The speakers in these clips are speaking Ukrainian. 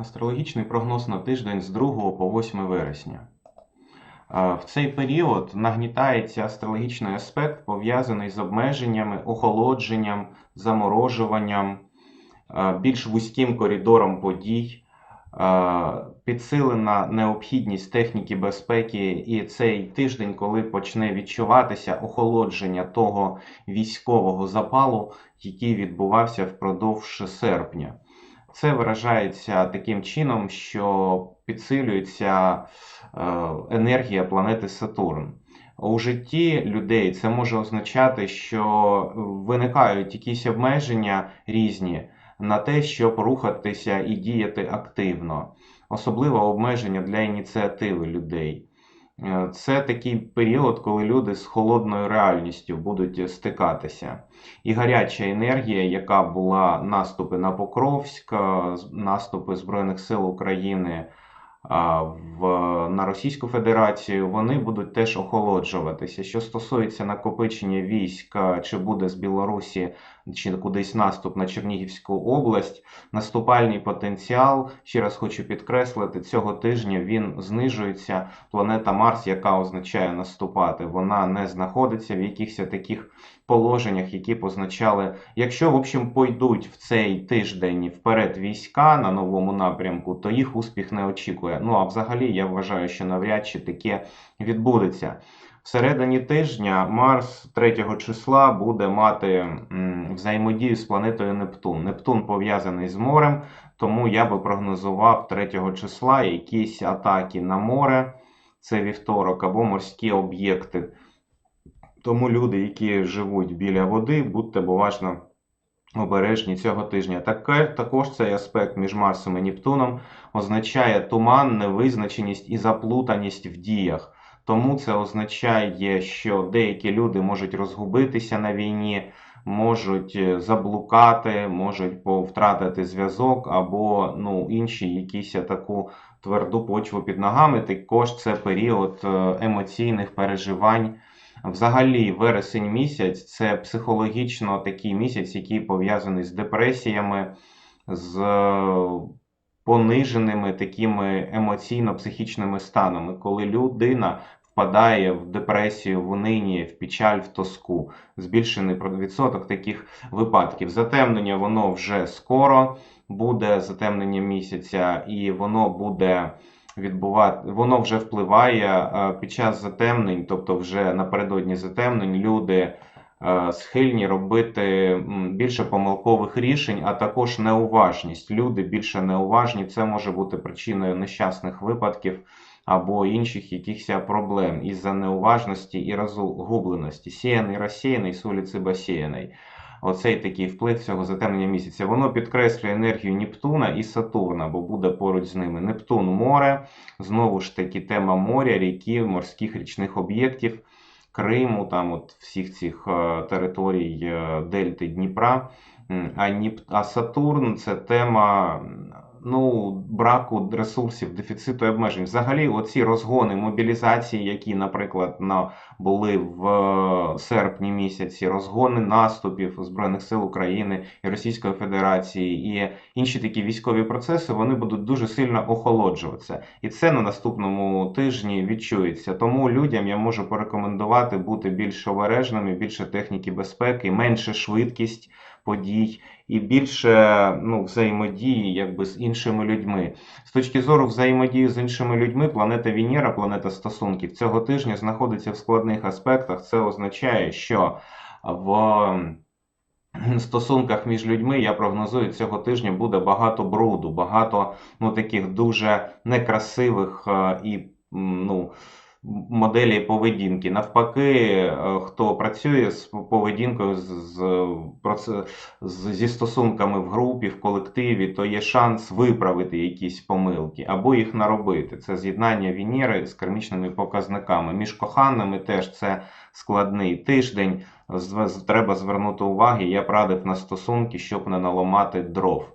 Астрологічний прогноз на тиждень з 2 по 8 вересня. Е, В цей період нагнітається астрологічний аспект, пов'язаний з обмеженнями, охолодженням, заморожуванням, е, більш вузьким коридором подій, е, підсилена необхідність техніки безпеки, і цей тиждень, коли почне відчуватися охолодження того військового запалу, який відбувався впродовж серпня. Це виражається таким чином, що підсилюється е, енергія планети Сатурн. У житті людей це може означати, що виникають якісь обмеження різні на те, щоб рухатися і діяти активно, особливо обмеження для ініціативи людей. Е, Це такий період, коли люди з холодною реальністю будуть стикатися. І гаряча енергія, яка була наступи на Покровськ, е, наступи Збройних сил України в, на Російську Федерацію, вони будуть теж охолоджуватися. Що стосується накопичення військ, е, чи буде з Білорусі, чи кудись наступ на Чернігівську область, наступальний потенціал, ще раз хочу підкреслити, цього тижня він знижується. Планета Марс, яка означає наступати, вона не знаходиться в якихось таких положеннях, які позначали, якщо в общем пойдуть в цей тиждень вперед війська на новому напрямку, то їх успіх не очікує. Ну а взагалі я вважаю, що навряд чи таке відбудеться. Всередині тижня Марс 3 числа буде мати взаємодію з планетою Нептун. Нептун пов'язаний з морем, тому я би прогнозував 3 числа якісь атаки на море, це вівторок, або морські об'єкти. Тому люди, які живуть біля води, будьте уважно обережні цього тижня. Також цей аспект між Марсом і Нептуном означає туман, невизначеність і заплутаність в діях. Тому це означає, що деякі люди можуть розгубитися на війні, можуть е, заблукати, можуть по- втратити зв'язок або ну, інші якісь таку тверду почву під ногами. Також це період е, емоційних переживань. Взагалі, вересень місяць це психологічно такий місяць, який пов'язаний з депресіями, з е, пониженими такими емоційно-психічними станами, коли людина впадає в депресію, в унині, в печаль, в тоску. Збільшений відсоток таких випадків. Затемнення воно вже скоро буде затемнення місяця, і воно буде відбувати, воно вже впливає е, під час затемнень, тобто вже напередодні затемнень, люди е, схильні робити більше помилкових рішень, а також неуважність. Люди більше неуважні, це може бути причиною нещасних випадків або інших якихось проблем із-за неуважності і розгубленості. Сіяний, розсіяний, з вулиці басіяний. Оцей такий вплив цього затемнення місяця. Воно підкреслює енергію Нептуна і Сатурна, бо буде поруч з ними. Нептун море, знову ж таки, тема моря, ріки, морських річних об'єктів, Криму, там от всіх цих е, територій е, Дельти Дніпра. А, Сатурн це тема ну, браку ресурсів, дефіциту і обмежень. Взагалі, оці розгони мобілізації, які, наприклад, на були в е, серпні місяці, розгони наступів Збройних сил України і Російської Федерації і інші такі військові процеси, вони будуть дуже сильно охолоджуватися. І це на наступному тижні відчується. Тому людям я можу порекомендувати бути більш обережними, більше техніки безпеки, менше швидкість подій і більше ну, взаємодії якби з іншими людьми. З точки зору взаємодії з іншими людьми, планета Венера, планета стосунків, цього тижня знаходиться в складних аспектах. Це означає, що в стосунках між людьми я прогнозую, цього тижня буде багато бруду, багато ну, таких дуже некрасивих е, і ну, моделей поведінки. Навпаки, е, хто працює з поведінкою з, з, зі стосунками в групі, в колективі, то є шанс виправити якісь помилки або їх наробити. Це з'єднання Венери з кармічними показниками. Між коханими теж це складний тиждень. З- Треба звернути увагу. Я б радив на стосунки, щоб не наламати дров.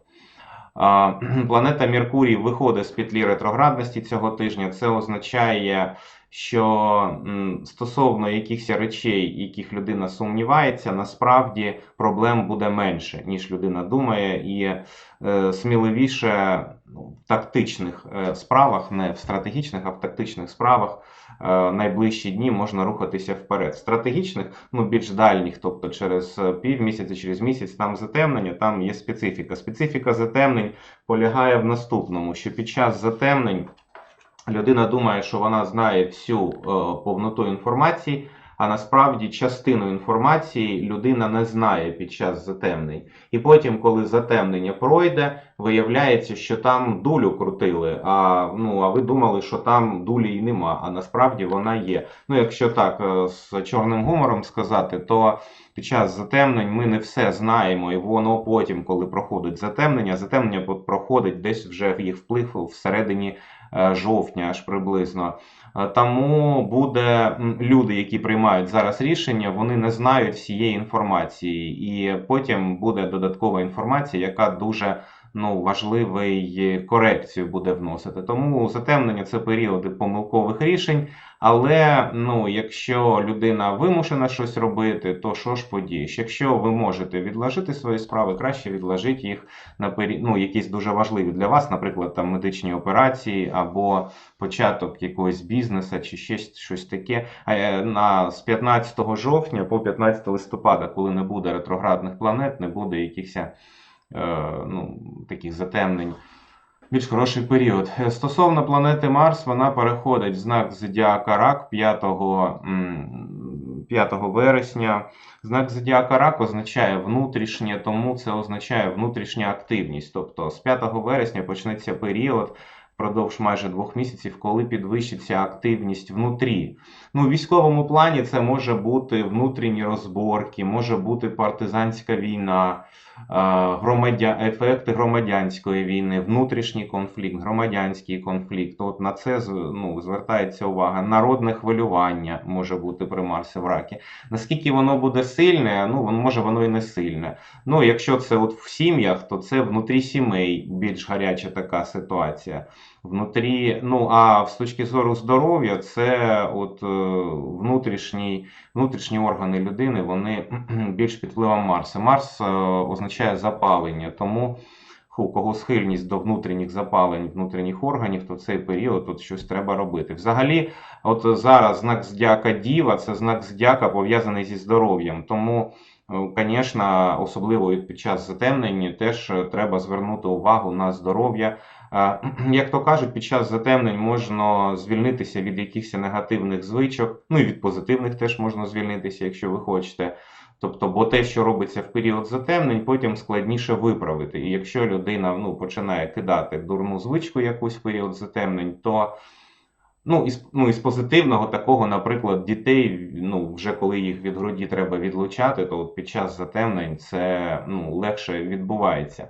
Планета Меркурій виходить з петлі ретроградності цього тижня. Це означає, що стосовно якихось речей, яких людина сумнівається, насправді проблем буде менше, ніж людина думає, і е, сміливіше ну, тактичних е, справах, не в стратегічних, а в тактичних справах е, найближчі дні можна рухатися вперед. Стратегічних, ну більш дальніх, тобто через е, півмісяця, через місяць, там затемнення, там є специфіка. Специфіка затемнень полягає в наступному, що під час затемнень людина думає, що вона знає всю е, повноту інформації. А насправді частину інформації людина не знає під час затемнень. І потім, коли затемнення пройде, виявляється, що там дулю крутили. А ну а ви думали, що там дулі й нема, а насправді вона є. Ну, якщо так е, з чорним гумором сказати, то під час затемнень ми не все знаємо, і воно потім, коли проходить затемнення, затемнення проходить десь вже їх вплив всередині жовтня, аж приблизно. Е, Тому буде люди, які приймають зараз рішення, вони не знають всієї інформації, і потім буде додаткова інформація, яка дуже ну, важливий корекцію буде вносити. Тому затемнення це періоди помилкових рішень. Але ну, якщо людина вимушена щось робити, то що ж подієш? Якщо ви можете відложити свої справи, краще відложіть їх на пері... ну, якісь дуже важливі для вас, наприклад, там медичні операції або початок якогось бізнесу чи ще щось таке. Е, на з 15 жовтня по 15 листопада, коли не буде ретроградних планет, не буде якихось е, ну, таких затемнень. Більш хороший період. Е, Стосовно планети Марс, вона переходить в знак Зодіака Рак 5, 5 вересня. Знак Зодіака Рак означає внутрішнє, тому це означає внутрішня активність. Тобто з 5 вересня почнеться період впродовж майже двох місяців, коли підвищиться активність внутрі. Ну, у військовому плані це може бути внутрішні розборки, може бути партизанська війна, е, громадя... ефекти громадянської війни, внутрішній конфлікт, громадянський конфлікт. От на це ну, звертається увага. Народне хвилювання може бути при Марсі в ракі. Наскільки воно буде сильне, ну воно- може воно і не сильне. Ну, якщо це от в сім'ях, то це внутрі сімей більш гаряча така ситуація. Внутрі, ну а з точки зору здоров'я, це от е, внутрішній, внутрішні органи людини, вони більш під впливом Марса. Марс е, означає запалення, тому у кого схильність до внутрішніх запалень внутрішніх органів, то в цей період тут щось треба робити. Взагалі, от зараз знак здяка Діва це знак здяка пов'язаний зі здоров'ям. Тому, звісно, особливо під час затемнення теж е, треба звернути увагу на здоров'я. Як то кажуть, під час затемнень можна звільнитися від якихось негативних звичок, ну і від позитивних теж можна звільнитися, якщо ви хочете. Тобто, бо те, що робиться в період затемнень, потім складніше виправити. І якщо людина ну, починає кидати дурну звичку якусь в період затемнень, то ну, із, ну, із позитивного такого, наприклад, дітей, ну, вже коли їх від груді треба відлучати, то під час затемнень це ну, легше відбувається.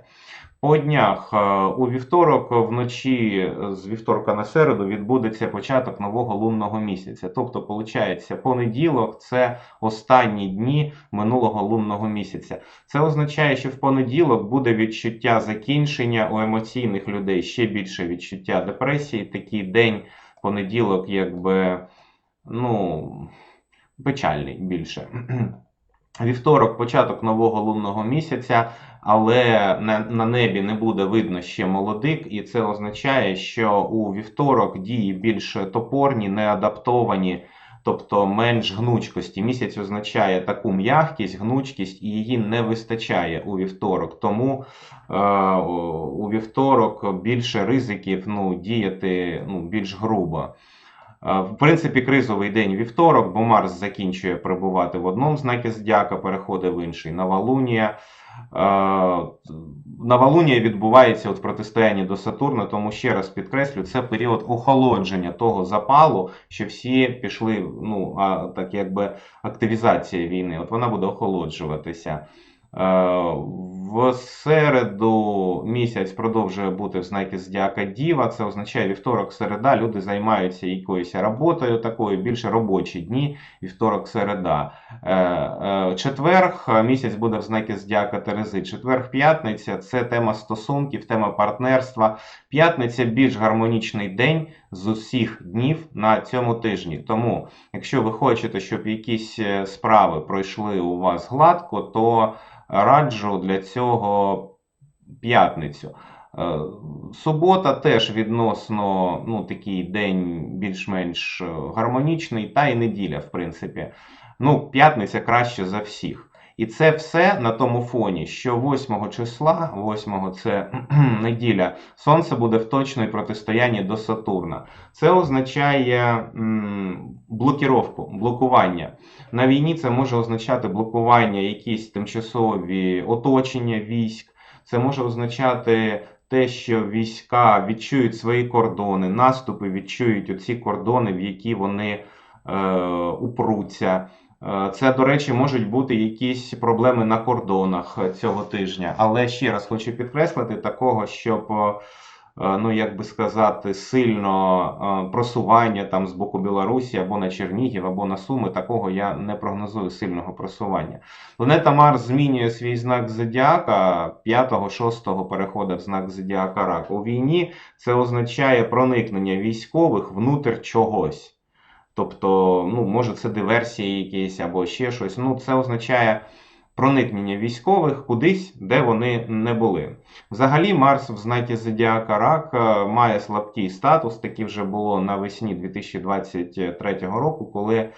По днях е, у вівторок вночі е, з вівторка на середу відбудеться початок нового лунного місяця. Тобто, виходить, понеділок це останні дні минулого лунного місяця. Це означає, що в понеділок буде відчуття закінчення у емоційних людей, ще більше відчуття депресії. Такий день, понеділок, якби ну, печальний більше. Вівторок, початок нового лунного місяця, але на, на небі не буде видно ще молодик, і це означає, що у вівторок дії більш топорні, неадаптовані, тобто менш гнучкості. Місяць означає таку м'якість, гнучкість, і її не вистачає у вівторок. Тому е, у вівторок більше ризиків ну, діяти ну, більш грубо. Е, В принципі, кризовий день вівторок, бо Марс закінчує перебувати в одному знакі Зодіака, переходить в інший. Новолунія. Е, Новолунія відбувається от в протистоянні до Сатурна, тому ще раз підкреслю, це період охолодження того запалу, що всі пішли, ну, а, так якби активізація війни. От вона буде охолоджуватися. Е, В середу місяць продовжує бути в знакі Зодіака Діва. Це означає вівторок, середа. Люди займаються якоюсь роботою такою, більше робочі дні, вівторок, середа. Е, е, Четверг місяць буде в знакі Зодіака Терези. Четверг, п'ятниця це тема стосунків, тема партнерства. П'ятниця більш гармонічний день з усіх днів на цьому тижні. Тому, якщо ви хочете, щоб якісь е, справи пройшли у вас гладко, то раджу для цього п'ятницю. Е, Субота теж відносно ну, такий день більш-менш е, гармонічний, та й неділя, в принципі. Ну, п'ятниця краще за всіх. І це все на тому фоні, що 8 числа, 8 це неділя, Сонце буде в точній протистоянні до Сатурна. Це означає м, блокіровку, блокування. На війні це може означати блокування якісь тимчасові оточення військ. Це може означати те, що війська відчують свої кордони, наступи відчують оці кордони, в які вони е, упруться. Е, Це, до речі, можуть бути якісь проблеми на кордонах е, цього тижня. Але ще раз хочу підкреслити, такого, щоб, е, ну як би сказати, сильно просування там з боку Білорусі або на Чернігів, або на Суми, такого я не прогнозую сильного просування. Планета Марс змінює свій знак зодіака 5-6 переходить в знак зодіака Рак. У війні це означає проникнення військових внутрь чогось. Тобто, ну, може, це диверсії якісь або ще щось. Ну, це означає проникнення військових кудись, де вони не були. Взагалі, Марс в знакі Зодіака Рак е, має слабкий статус. Таке вже було навесні 2023 року, коли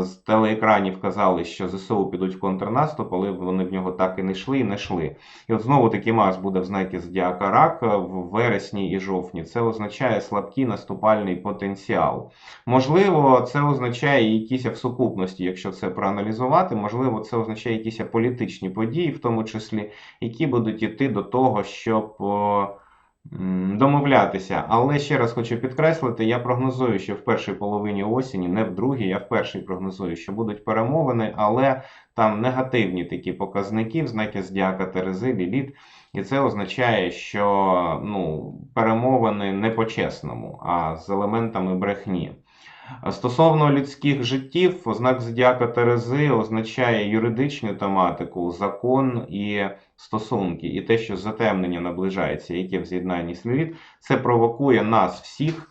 з телеекранів казали, що ЗСУ підуть в контрнаступ, але вони в нього так і не йшли і не йшли. І от знову таки Марс буде в знакі Зодіака Рак е, в вересні і жовтні. Це означає слабкий наступальний потенціал. Можливо, це означає якісь в сукупності, якщо це проаналізувати, можливо, це означає якісь політичні події, в тому числі, які будуть йти до того, щоб м, домовлятися. Але ще раз хочу підкреслити, я прогнозую, що в першій половині осені, не в другій, я в першій прогнозую, що будуть перемовини, але там негативні такі показники в знаки здяка, Терези, Ліліт. І це означає, що ну, перемовини не по-чесному, а з елементами брехні. Стосовно людських життів, знак Зодіака Терези означає юридичну тематику, закон і стосунки. І те, що затемнення наближається, яке в з'єднанні слід, це провокує нас всіх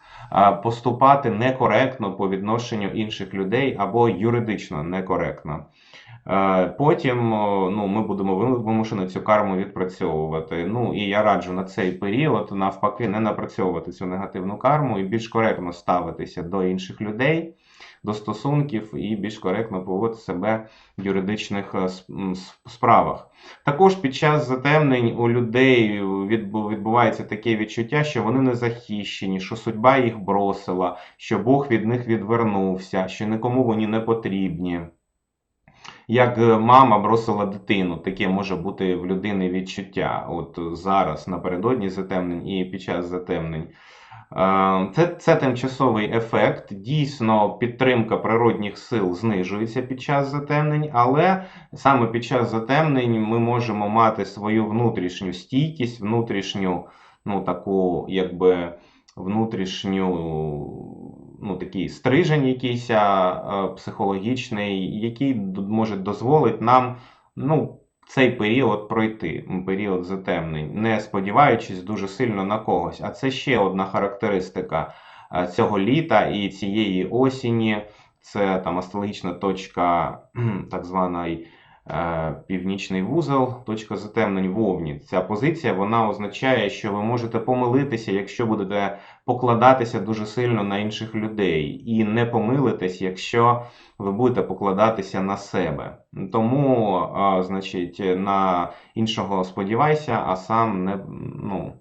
поступати некоректно по відношенню інших людей або юридично некоректно. Е, Потім ну, ми будемо вим- вимушені цю карму відпрацьовувати. Ну і я раджу на цей період навпаки не напрацьовувати цю негативну карму і більш коректно ставитися до інших людей, до стосунків і більш коректно поводити себе в юридичних е, справах. Також під час затемнень у людей відбу- відбувається таке відчуття, що вони не захищені, що судьба їх бросила, що Бог від них відвернувся, що нікому вони не потрібні як е, мама бросила дитину, таке може бути в людини відчуття. От зараз напередодні затемнень і під час затемнень. Е, Це, це тимчасовий ефект. Дійсно, підтримка природних сил знижується під час затемнень, але саме під час затемнень ми можемо мати свою внутрішню стійкість, внутрішню, ну таку, якби внутрішню, ну такий стрижень якийсь психологічний, який може дозволити нам, ну. Цей період пройти, період затемнень, не сподіваючись дуже сильно на когось. А це ще одна характеристика цього літа і цієї осені. Це там астрологічна точка, так званий е, північний вузол, точка затемнень в Овні. Ця позиція вона означає, що ви можете помилитися, якщо будете покладатися дуже сильно на інших людей, і не помилитесь, якщо ви будете покладатися на себе. Тому, а, значить, на іншого сподівайся, а сам не ну.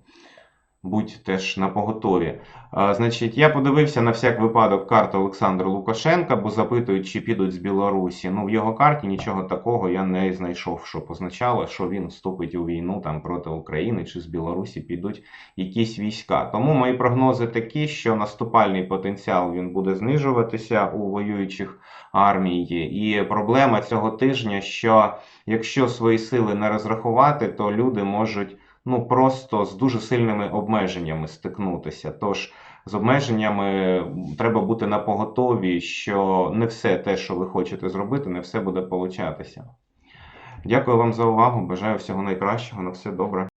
Будь теж на поготові. Значить, я подивився на всяк випадок карту Олександра Лукашенка, бо запитують, чи підуть з Білорусі. Ну, в його карті нічого такого я не знайшов, що позначало, що він вступить у війну там проти України чи з Білорусі підуть якісь війська. Тому мої прогнози такі, що наступальний потенціал він буде знижуватися у воюючих армій. І проблема цього тижня, що якщо свої сили не розрахувати, то люди можуть ну просто з дуже сильними обмеженнями стикнутися. Тож з обмеженнями треба бути на поготові, що не все те, що ви хочете зробити, не все буде получатися. Дякую вам за увагу. Бажаю всього найкращого. На все добре.